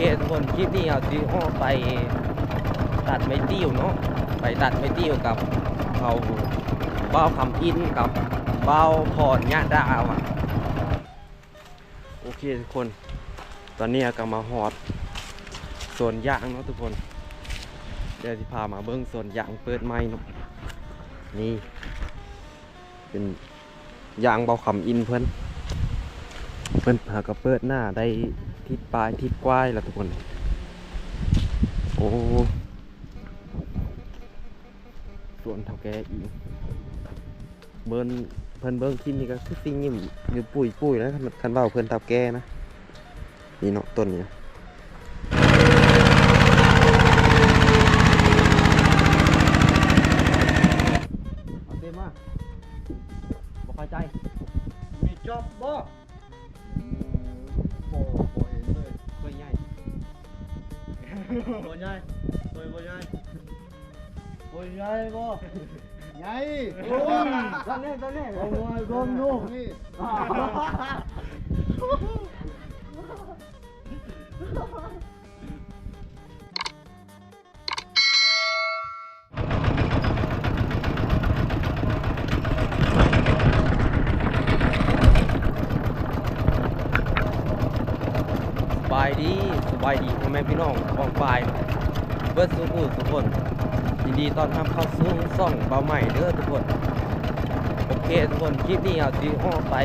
เคทุกคนคลิปนี้เอาซีอ้อไปตัดไม้ติ้วเนาะไปตัดไม้ติ้วกับเขาเบ้าคำอินกับเบ้าพรญาดาวอะโอเคทุกคน ตอนนี้ก็มาหอดสวนยางเนาะทุกคน เดี๋ยวจะพามาเบิ้งสวนยางเปิดไม้เนาะนี่ เป็นยางเบาคำอินเพื่อนเพื่อนหากระเปิดหน้าได้ ทิศปลายทิศกว้ายล้วทุกคน โอ้สวนเท่าแกอีกเบิ้นเพิ่นเบิ้งที่นี่ก็คือสิ่งยิ่มอยู่ปุ๋ยปุ๋ยๆนะคันคันเบาเพิ่นเท่าแกนะนี่เนาะต้นนี้เอาเต็มมาบ่เข้าใจ มีจอบบ่ บ่ใหญ่บ่บ่ใหญ่บ่ใหญ่บ่ใหญ่โอ้ยตอนนี้ตอนนี้โอ้ยรวมลูกนี่ บายดีสบายดีพ่อแม่พี่น้องกองปลายเบิร์ดสุขุทุกคนยินดีตอนรับเข้าสู่ซ่องเบาใหม่เด้อทุกคน โอเคทุกคนคลิปนี้เอาซีอ้อไป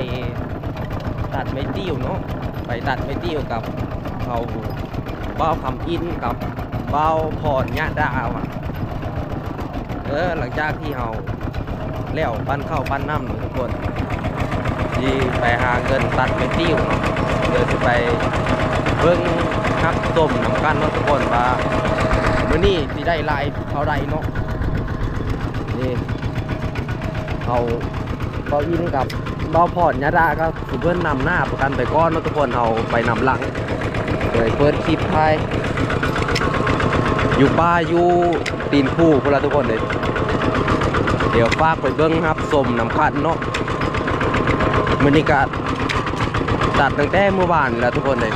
ตัดไม้ติ้วเนาะไปตัดไม้ติ้วกับเขาเบ้าคำอินกับเบ้าพรญาดาวอะเออหลังจากที่เราแล้วปั้นเข้าปั้นน้ำทุกคนที่ไปหาเงินตัดไม้ติ้วเนาะเดี๋ยวจะไป เบิ่งฮักต้มน้ำกันเนาะทุกคนว่ามื้อนี้สิได้ลายเท่าใดเนาะนี่เอาเก้าอี้นี่กับเบาพอดยาดาก็สุเพื่อนนำหน้าประกันไปก้อนเนาะทุกคนเอาไปนำหลังเลยเปิดคลิปไทยอยู่ป้าอยู่ตีนคู่พวกเราทุกคนเลยเดี๋ยวฝากไปเบิ้งครับสมน้ำคันเนาะบรรยากาศตัดตั้งแต่เมื่อวานแล้วทุกคนเลย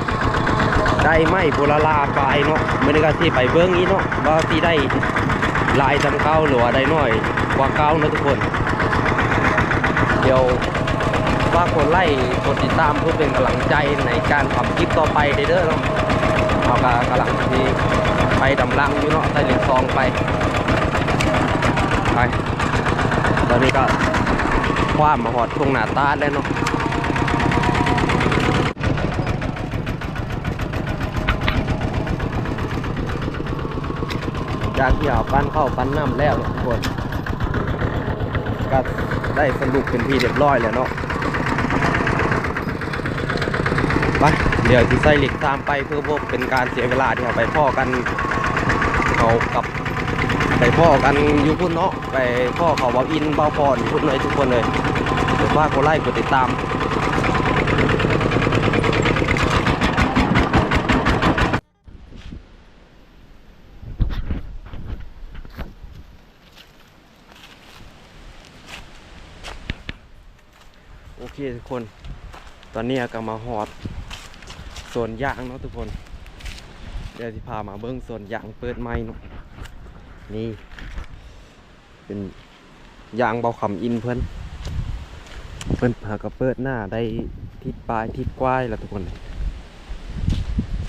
ได้ไหมโพลาลาปลายเนาะบรรยากาศที่ไปเบิ้องนี้เนาะว่าที่ได้ลายจำเก้าหรือว่าได้น้อยกว่าเก้านะทุกคน เดี๋ยวฝากกดไลค์กดติดตามเพื่อเป็นกำลังใจในการทำคลิปต่อไปเด้อเนาะเอากกำลังที่ไปดำลังอยู่เนาะใส่เหรียญซองไปไปตอนนี้ก็คว้ามาหอดตรงหน้าตาแล้วเนาะ จากที่เอาปั้นเข้าปั้นน้ำแล้วทุกคนก็ได้สรุปเป็นที่เรียบร้อยแล้วเนาะไปเดี๋ยวที่ใส่เหล็กตามไปเพื่อพวกเป็นการเสียเวลาที่เราไปพ่อกันเขากับไปพ่อกันอยู่พุ่นเนาะไปพ่อเขาเบาอินเบาพรอยู่พุ่นเลยทุกคนเลยเดี๋ยวว่ากดไลค์กดติดตาม ทุกคน ตอนนี้ก็มาหอดสวนยางเนาะทุกคน เดี๋ยวจะพามาเบิ้งสวนยางเปิดไม้เนาะนี่ เป็นยางเบาขำอินเพื่นเพื่นหากระเปิดหน้าได้ทิศปลายทิศกว้ายแล้วทุกคน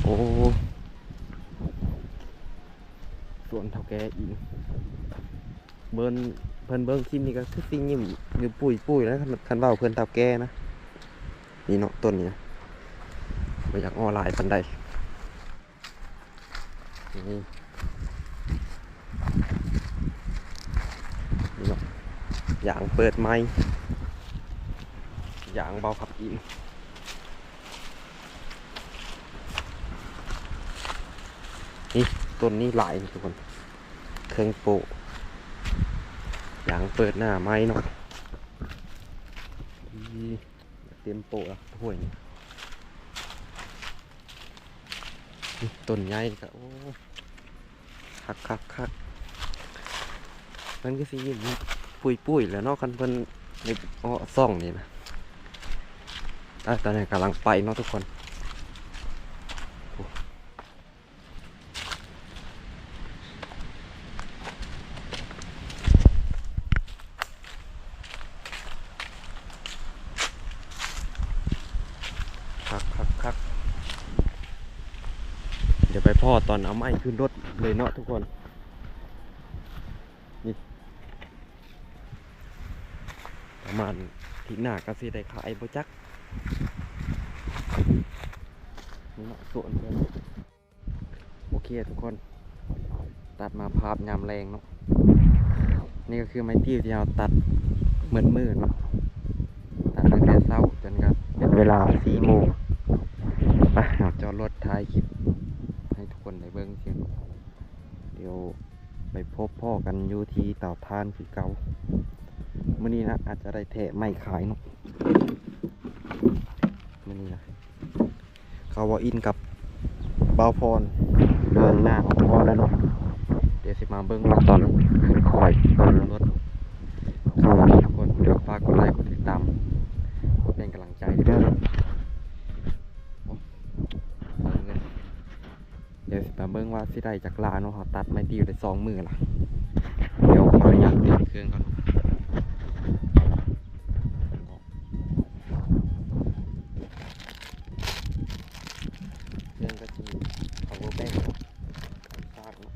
โอ้สวนเท่าแกอีก เบิ้นเพิ่นเบิ้งคลิปนี้ก็คือสิ่งยิ่มอยู่ปุยปุยแล้วคันเบาเพิ่นเท่าแก่นะนี่เนาะต้นนี้นะไม่อยากออนไลน์ปันใดนี่นี่เนาะอย่างเปิดไม้อย่างเบาขับอินนี่ต้นนี้หลายทุกคน เครื่องโปะอ ย่างเปิดหน้าไม้เนาะอีเต็มโปะแล้วห่วยนี่นี่ต้นใหญ่ก็โอ้คักคักคักมันก็สิยิ้มปุยปุยแล้วเนาะคันเพิ่นในอ้อซ่องนี่นะอะตอนนี้กำลังไปเนาะทุกคนโอ้ ดี๋ยวไปพ่อ ตอนเอาไม้ขึ้นรถเลยเนาะทุกคนนี่ประมาณที่หน้าก็สิได้ขายบ่จักนี่เนาะสวนเพิ่นโอเคทุกคน ตัดมาภาพยามแรงเนาะนี่ก็คือไม้ติ้วที่เราตัดเหมือนมืดเนาะตัดตั้งแต่เช้าจนก็เป็นเวลาสี่โมงไปเราจอดรถท้ายคลิป คนได้เบิ่งเสียงเดี๋ยวไปพบพ่อกันอยู่ที่เต่าทานคือเก่ามื่อนี้นะอาจจะได้แทะไม่ขายเนาะมื่อนี้นะเขาวาอินกับเบาพรเดินหน้าของพ่อแล้วเนาะเดี๋ยวสิมาเบิ่งว่าตอนขึ้นคอยตอนรถเข้ามาทุกคนเดี๋ยวฝากกดไลค์กดติดตาม สิได้จากลาเนาะเขาตัดไม้ตีอยู่ได้สองมือล่ะเดี๋ยวขออนุญาตเปลี่ยนเครื่องก่อนเครื่องก็จะมี power bank เนาะชาร์จเนาะ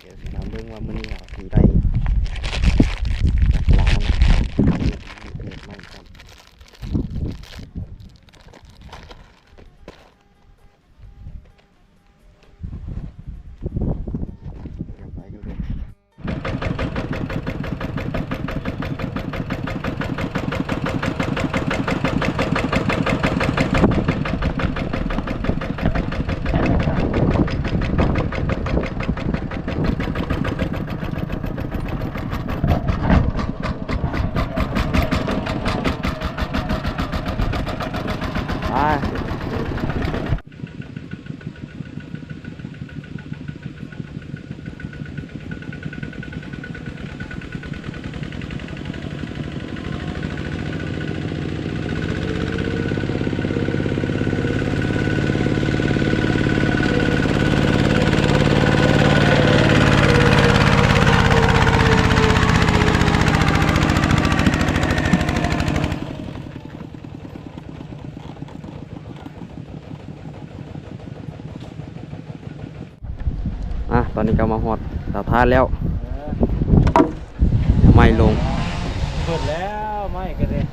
เดี๋ยวสิมาเบิ่งว่ามื้อนี้เราสิได้จากลาเนาะเกิดใหม่ก่อนเดี๋ยวไปกันเลยไปอะ ตอนนี้ก็มาหอดสาวทานแล้วไม่ลง เปิดแล้วไม่กันเลย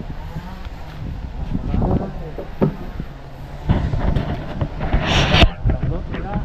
รถนะ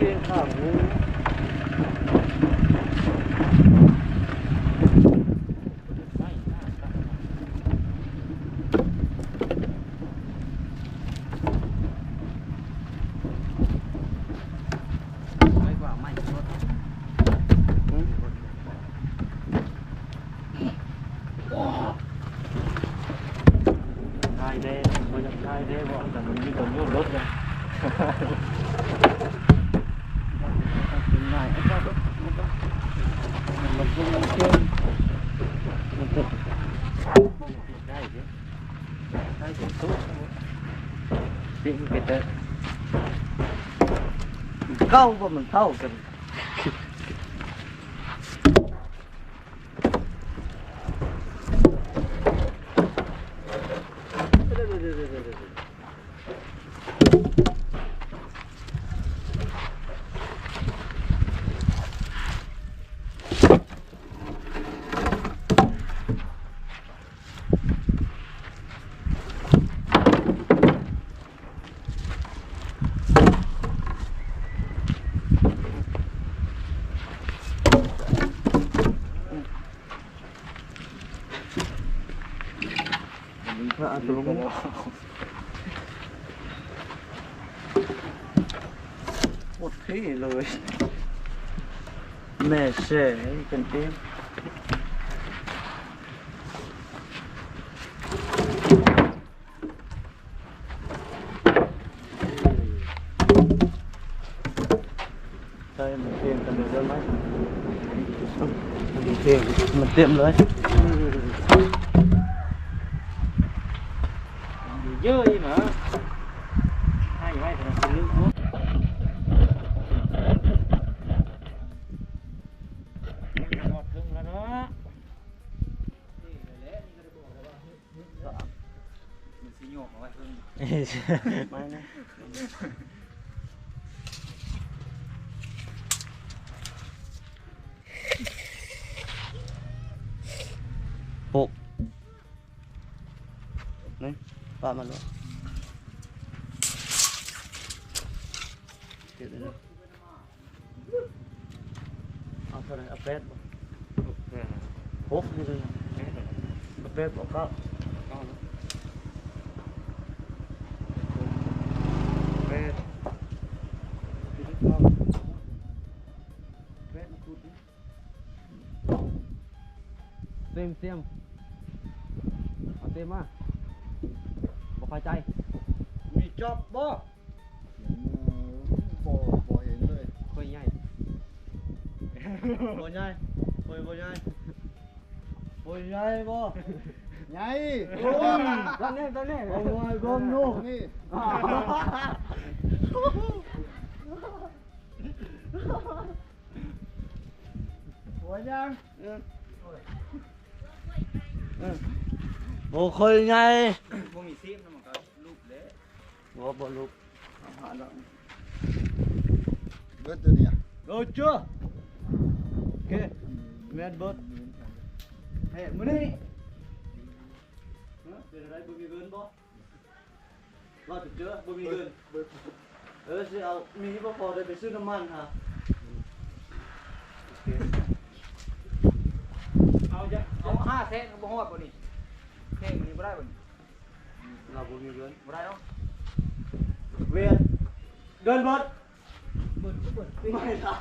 ยืนข้างหูไม่ว่าไม่รถทายได้บ่อยากทายได้บ่แต่มันมีคนยุ่งรถไง เป็นไงไอ้เจ้ารถมันก็ มันก็มัน แม่เสียกันเต็มใช่มันเไม่นะหกนี่ปามันเลยเดี๋ยวนะเอาเท่าไหร่เอาแปดบ่หกนี่เลยเอาแปดบ่เก้า มเต็มเอาเต็มมาบ่เข้าใจ มีจอบบ่บ่บ่เห็นเลยค่อยใหญ่บ่ใหญ่บ่บ่ใหญ่บ่ใหญ่บ่ใหญ่โอ้ยตอนนี้ตอนนี้โอ้ยบ่มนูนี่หัวยัง บ่ค่อยใหญ่บ่มีซีมนะมันก็ลูกเละบ่บ่ลุกเบิดตัวเนี่ยโอ้จ้าโอเคแม่นเบิดเฮ้มื้อนี้ฮะเป็นอะไรบ่มีเงินบ่รอจะเจอบ่มีเงินเบิดเออสิเอามีบ่พอได้ไปซื้อน้ำมันฮะเอาจะเอาห้าเซนก็บ่ฮอดบ่นี่เท่งนี่บ่ได้บ่นี่เราบ่มีเงินบ่ได้เนาะเวียนเดินเบิดเบิ่นเบิ่นไม่ได้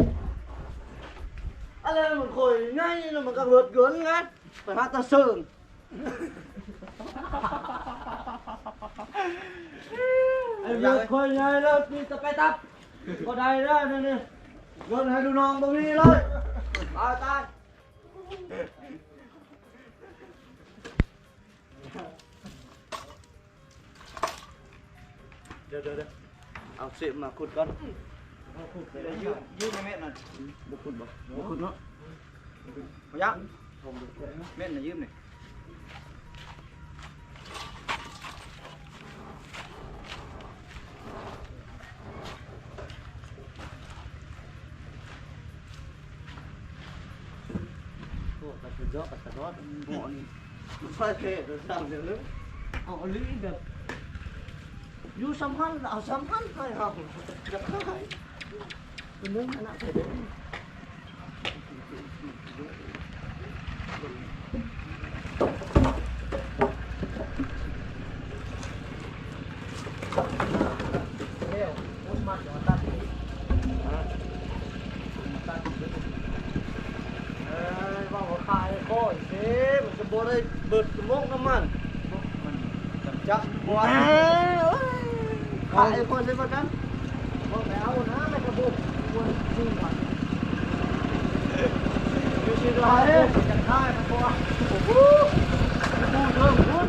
อะไรมันคอยง่ายแล้วมันก็เบิดเกินไงไปหาตาเซิงไอ้เบิดคอยง่ายแล้วมีแตะไปตับก็ได้แล้วนี่นี่เงินให้ดูน้องบ่มีเลยตายตายเดี๋ยวเดี๋ยวเดี๋ยวเอาเสียมาขุดก่อนเอาขุดไปเดี๋เลยวยยืมยืมในเม็ดน่ะบุคุณบ่บุคุณเนาะบ่ยั งเม็ดน่ะยืมนี่โอ้ปัจจุบันปัจจุบันหมอนี่มันใช่เท่เดี๋ยวสั่งเดี๋ยวนึงเอยู่สัมพันธ์เอาสัมพันธ์ให้เราจะได้เป็นเรื่องขนาดไหนเอ้ยว่าว่าขายก้อยสิมันจะบ่ได้เบิดกระมงน้ำมัน มันจับบ่ ว้าวขายคนเลย ประกันบอกไปเอานะไม่กระบุกควรจริงก่อนอยู่ที่ไหนจะขายมันตัวโอ้โหพูดเรื่องพูด